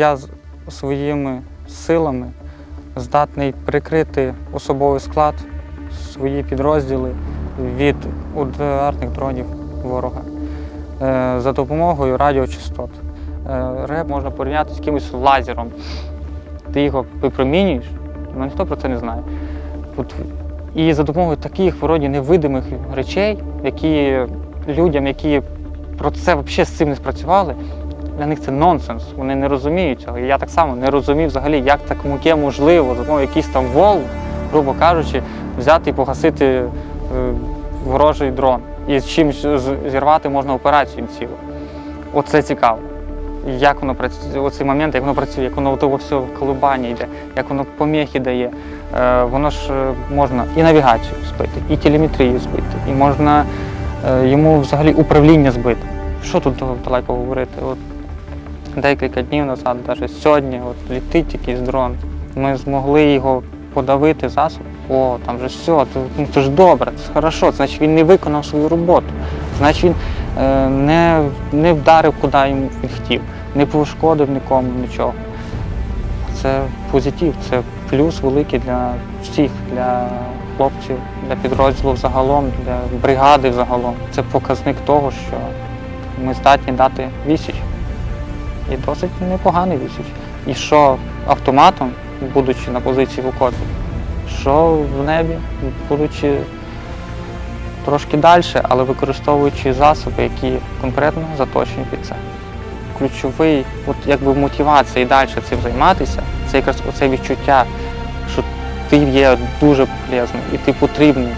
Я своїми силами здатний прикрити особовий склад, свої підрозділи від ударних дронів ворога е, за допомогою радіочастот. Е, Реп можна порівняти з якимось лазером. Ти його випромінюєш, але ніхто про це не знає. І за допомогою таких вроді невидимих речей, які людям, які про це взагалі з цим не спрацювали, для них це нонсенс. Вони не розуміють цього. І я так само не розумів взагалі, як таке можливо, за допомогою якийсь там вол, грубо кажучи, взяти і погасити е, ворожий дрон. І з чимось зірвати можна операцію цілу. Оце цікаво. Як воно працює, оцей момент, як воно працює, як воно того все колебання йде, як воно поміхи дає. Е, воно ж е, можна і навігацію збити, і телеметрію збити, і можна е, йому взагалі управління збити. Що тут далеко говорити? От декілька днів назад, навіть сьогодні, от літить якийсь дрон. Ми змогли його подавити засоб. О, там же все, ну, це ж добре, це хорошо, значить він не виконав свою роботу. Значить він е, не, не вдарив, куди йому він хотів, не пошкодив нікому нічого. Це позитив, це плюс великий для всіх, для хлопців, для підрозділу загалом, для бригади загалом. Це показник того, що ми здатні дати відсіч. І досить непоганий відсіч. І що автоматом, будучи на позиції в окопі, що в небі, будучи трошки далі, але використовуючи засоби, які конкретно заточені під це. Ключовий, от якби мотивація і далі цим займатися, це якраз оце відчуття, що ти є дуже полезним і ти потрібний